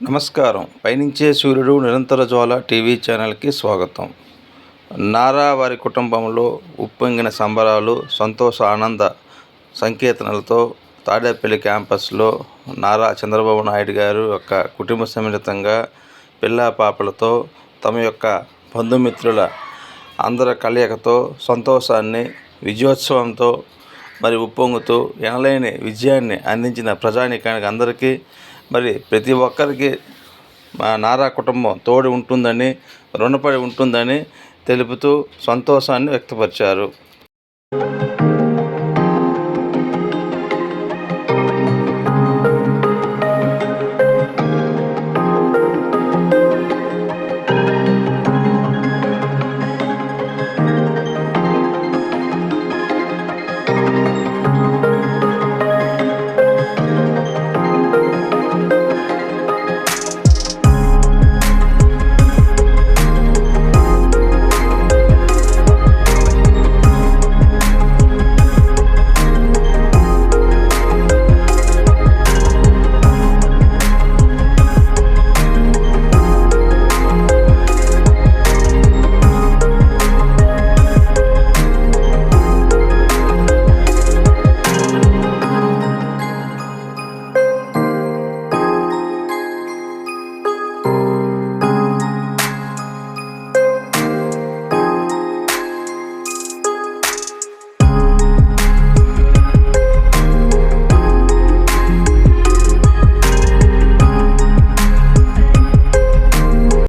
నమస్కారం. పయనించే సూర్యుడు నిరంతర జ్వాల టీవీ ఛానల్కి స్వాగతం. నారా వారి కుటుంబంలో ఉప్పొంగిన సంబరాలు సంతోష ఆనంద సంకేతనలతో తాడేపల్లి క్యాంపస్లో నారా చంద్రబాబు నాయుడు గారు యొక్క కుటుంబ సమేతంగా పిల్లా పాపలతో తమ యొక్క బంధుమిత్రుల అందరి కలయికతో సంతోషాన్ని విజయోత్సవంతో మరి ఉప్పొంగుతూ ఎనలేని విజయాన్ని అందించిన ప్రజానీకానికి అందరికీ మరి ప్రతి ఒక్కరికి మా నారా కుటుంబం తోడు ఉంటుందని రుణపడి ఉంటుందని తెలుపుతూ సంతోషాన్ని వ్యక్తపరిచారు.